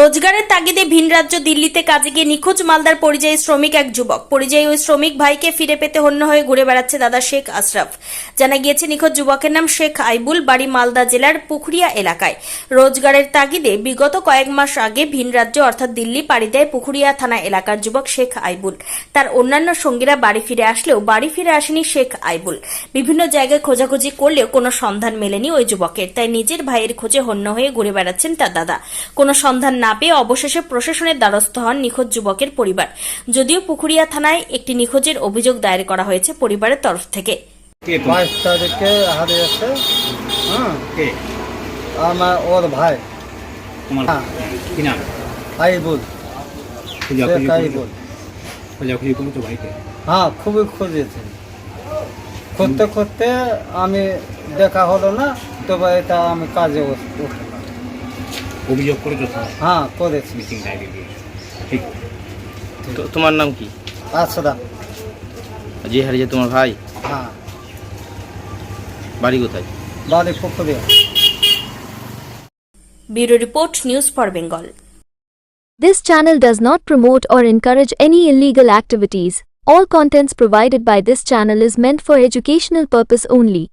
রোজগারের তাগিদে ভিন রাজ্য দিল্লিতে কাজে গিয়ে নিখোঁজ মালদার পরিযায়ী শ্রমিক এক যুবক। পরিযায়ী ওই শ্রমিক ভাইকে ফিরে পেতে হন্য হয়ে ঘুরে বেড়াচ্ছে দাদা শেখ আশরাফ। জানা গিয়েছে, নিখোঁজ যুবকের নাম শেখ আইবুল, বাড়ি মালদা জেলার পুখুরিয়া এলাকায়। রোজগারের তাগিদে বিগত কয়েক মাস আগে ভিন রাজ্য, অর্থাৎ দিল্লি, পাড়ি দেয় পুখুরিয়া থানা এলাকার যুবক শেখ আইবুল। তার অন্যান্য সঙ্গীরা বাড়ি ফিরে আসলেও বাড়ি ফিরে আসেনি শেখ আইবুল। বিভিন্ন জায়গায় খোঁজাখুঁজি করলেও কোনো সন্ধান মেলেনি ওই যুবকের। তাই নিজের ভাইয়ের খোঁজে হন্য হয়ে ঘুরে বেড়াচ্ছেন তার দাদা। কোনো সন্ধান না পেয়ে অবশেষে প্রশাসনের দ্বারস্থ হন নিখোঁজ যুবকের পরিবার। যদিও পুকুরিয়া থানায় একটি নিখোঁজের অভিযোগ দায়ের করা হয়েছে পরিবারের তরফ থেকে। বাইশ তারিখে হারিয়েছে হ্যাঁ কে? আমার ওর ভাই। তোমার হ্যাঁ। কি নাম? আইবুল। খোঁজাখুঁজি আইবুল। খোঁজাখুঁজি করছ ভাইকে। হ্যাঁ খুবই খুঁজেছে। করতে করতে আমি দেখা হলো না তবে এটা আমি কাজে উঠ- উঠলাম অভিযোগ করেছো তো হ্যাঁ করেছি মিসিং ডায়েরি দিয়ে ঠিক তো তোমার নাম কি আছরা যে হারিয়েছে তোমার ভাই হ্যাঁ বাড়ি কোথায় বাড়ি Pukuria bureau report news for Bengal This channel does not promote or encourage any illegal activities. All contents provided by this channel is meant for educational purpose only.